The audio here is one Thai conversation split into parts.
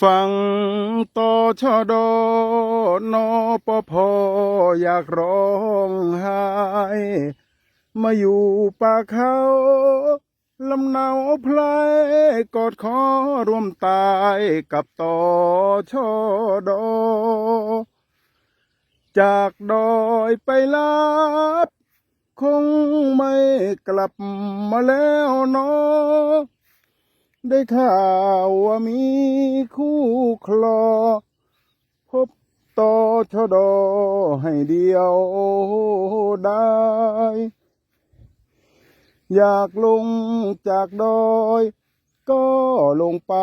ฟังต่อชอดนอปพออยากร้องไห้มาอยู่ป่าเขาลำเนาพลายกอดคอร่วมตายกับต่อชอดอ จากดอยไปลับ คงไม่กลับมาแล้วเนาะ ได้ข่าวว่ามีคู่คลอ พบต่อชดอให้เดียวได้ อยากลงจากดอย ก็ลงไป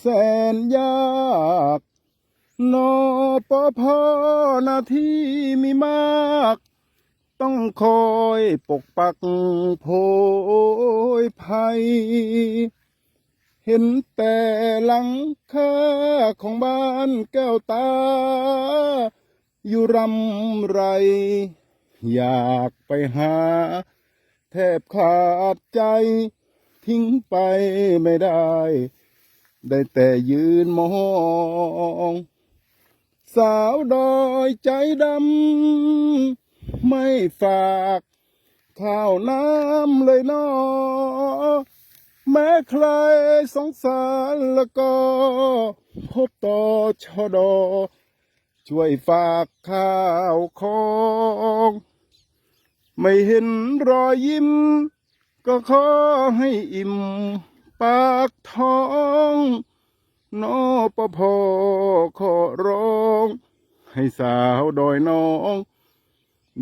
แสนยากนอปอพอหน้าที่มีมาก ต้องคอยปกปักโพยภัย เห็นแต่หลังคาของบ้านแก้วตา อยู่รำไร อยากไปหา แทบขาดใจ ทิ้งไปไม่ได้ ได้แต่ยืนมองสาวดอยใจดำ ไม่ฝาก ข้าวน้ำเลยน้อ แม้ใครสงสารแล้วก็ พบต่อชอดอ ช่วยฝากข้าวของ ไม่เห็นรอยยิ้ม ก็ขอให้อิ่ม ปากท้องนอปพอขอร้อง ให้สาวดอยน้อง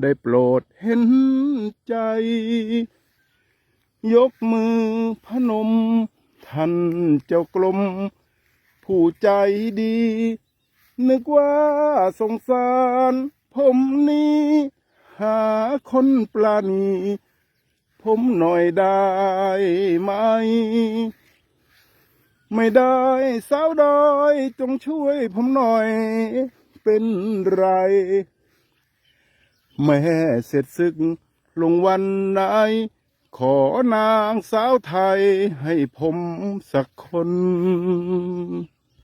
ได้โปรดเห็นใจ ยกมือพนม ท่านเจ้ากลม ผู้ใจดี นึกว่าสงสาร ผมนี้ หาคนปลาณีผมหน่อยได้ไหม ไม่ได้สาวดอยจงช่วยผมหน่อยเป็นไร แม่เสร็จศึกลงวันไหน ขอนางสาวไทยให้ผมสักคน